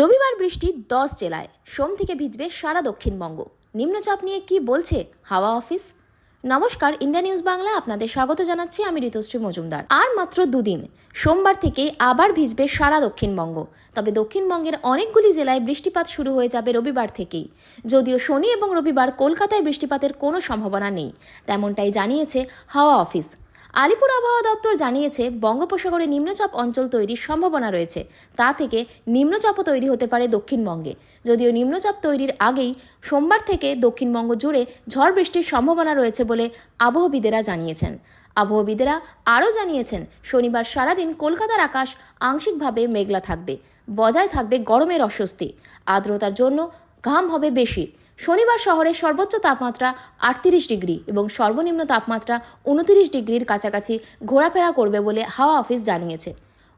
রবিবার বৃষ্টি দশ জেলায়। সোম থেকে ভিজবে সারা দক্ষিণবঙ্গ। নিম্নচাপ নিয়ে কি বলছে হাওয়া অফিস? নমস্কার, ইন্ডিয়া নিউজ বাংলা আপনাদের স্বাগত জানাচ্ছি, আমি ঋতুশ্রী মজুমদার। আর মাত্র দুদিন, সোমবার থেকে আবার ভিজবে সারা দক্ষিণবঙ্গ। তবে দক্ষিণবঙ্গের অনেকগুলি জেলায় বৃষ্টিপাত শুরু হয়ে যাবে রবিবার থেকেই। যদিও শনি এবং রবিবার কলকাতায় বৃষ্টিপাতের কোনো সম্ভাবনা নেই, তেমনটাই জানিয়েছে হাওয়া অফিস। আলিপুর আবহাওয়া দপ্তর জানিয়েছে, বঙ্গোপসাগরে নিম্নচাপ অঞ্চল তৈরির সম্ভাবনা রয়েছে। তা থেকে নিম্নচাপও তৈরি হতে পারে দক্ষিণবঙ্গে। যদিও নিম্নচাপ তৈরির আগেই সোমবার থেকে দক্ষিণবঙ্গ জুড়ে ঝড় বৃষ্টির সম্ভাবনা রয়েছে বলে আবহবিদেরা জানিয়েছেন। আবহবিদেরা আরও জানিয়েছেন, শনিবার সারাদিন কলকাতার আকাশ আংশিকভাবে মেঘলা থাকবে, বজায় থাকবে গরমের অস্বস্তি। আর্দ্রতার জন্য ঘাম হবে বেশি। শনিবার শহরের সর্বোচ্চ তাপমাত্রা আটত্রিশ ডিগ্রি এবং সর্বনিম্ন তাপমাত্রা উনত্রিশ ডিগ্রির কাছাকাছি ঘোরাফেরা করবে বলে হাওয়া অফিস জানিয়েছে।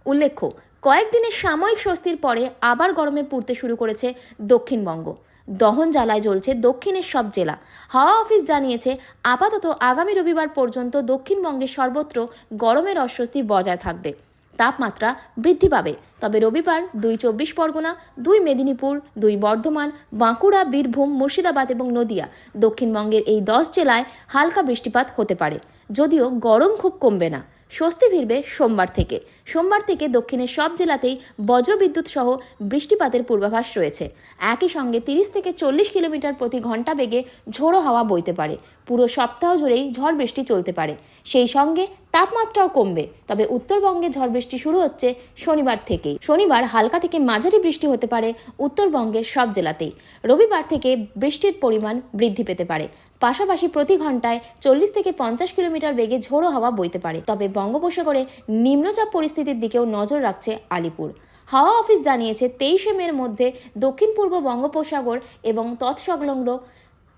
উল্লেখ্য, কয়েকদিনের সাময়িক স্বস্তির পরে আবার গরমে পুড়তে শুরু করেছে দক্ষিণবঙ্গ। দহন জ্বালায় জ্বলছে দক্ষিণের সব জেলা। হাওয়া অফিস জানিয়েছে, আপাতত আগামী রবিবার পর্যন্ত দক্ষিণবঙ্গের সর্বত্র গরমের অস্বস্তি বজায় থাকবে। তাপমাত্রা বৃদ্ধি পাবে। তবে রবিবার দুই চব্বিশ পরগনা, দুই মেদিনীপুর, দুই বর্ধমান, বাঁকুড়া, বীরভূম, মুর্শিদাবাদ এবং নদিয়া দক্ষিণবঙ্গের এই দশ জেলায় হালকা বৃষ্টিপাত হতে পারে। যদিও গরম খুব কমবে না। স্বস্তি ফিরবে সোমবার থেকে। সোমবার থেকে দক্ষিণের সব জেলাতেই বজ্রবিদ্যুৎ সহ বৃষ্টিপাতের পূর্বাভাস রয়েছে। একই সঙ্গে তিরিশ থেকে চল্লিশ কিলোমিটার প্রতি ঘণ্টা বেগে ঝোড়ো হাওয়া বইতে পারে। পুরো সপ্তাহ জুড়েই ঝড় বৃষ্টি চলতে পারে। সেই সঙ্গে তাপমাত্রাও কমবে। তবে উত্তরবঙ্গে ঝড় বৃষ্টি শুরু হচ্ছে শনিবার থেকেই। শনিবার হালকা থেকে মাঝারি বৃষ্টি হতে পারে উত্তরবঙ্গের সব জেলাতেই। রবিবার থেকে বৃষ্টির পরিমাণ বৃদ্ধি পেতে পারে। পাশাপাশি প্রতি ঘন্টায় চল্লিশ থেকে পঞ্চাশ কিলোমিটার বেগে ঝোড়ো হাওয়া বইতে পারে। তবে বঙ্গোপসাগরে নিম্নচাপ পরিস্থিতির দিকেও নজর রাখছে আলিপুর। হাওয়া অফিস জানিয়েছে, তেইশে মের মধ্যে দক্ষিণ পূর্ব বঙ্গোপসাগর এবং তৎসংলগ্ন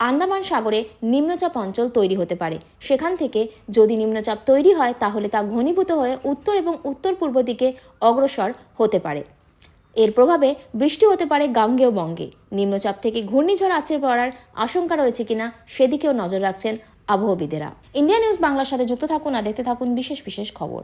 আন্দামান সাগরে নিম্নচাপ অঞ্চল তৈরি হতে পারে। সেখান থেকে যদি নিম্নচাপ তৈরি হয়, তাহলে তা ঘনীভূত হয়ে উত্তর এবং উত্তর পূর্ব দিকে অগ্রসর হতে পারে। এর প্রভাবে বৃষ্টি হতে পারে গাঙ্গেয় বঙ্গে। নিম্নচাপ থেকে ঘূর্ণিঝড় আছড়ে পড়ার আশঙ্কা রয়েছে কিনা সেদিকেও নজর রাখছেন আবহবিদেরা। ইন্ডিয়া নিউজ বাংলার সাথে যুক্ত থাকুন আর দেখতে থাকুন বিশেষ বিশেষ খবর।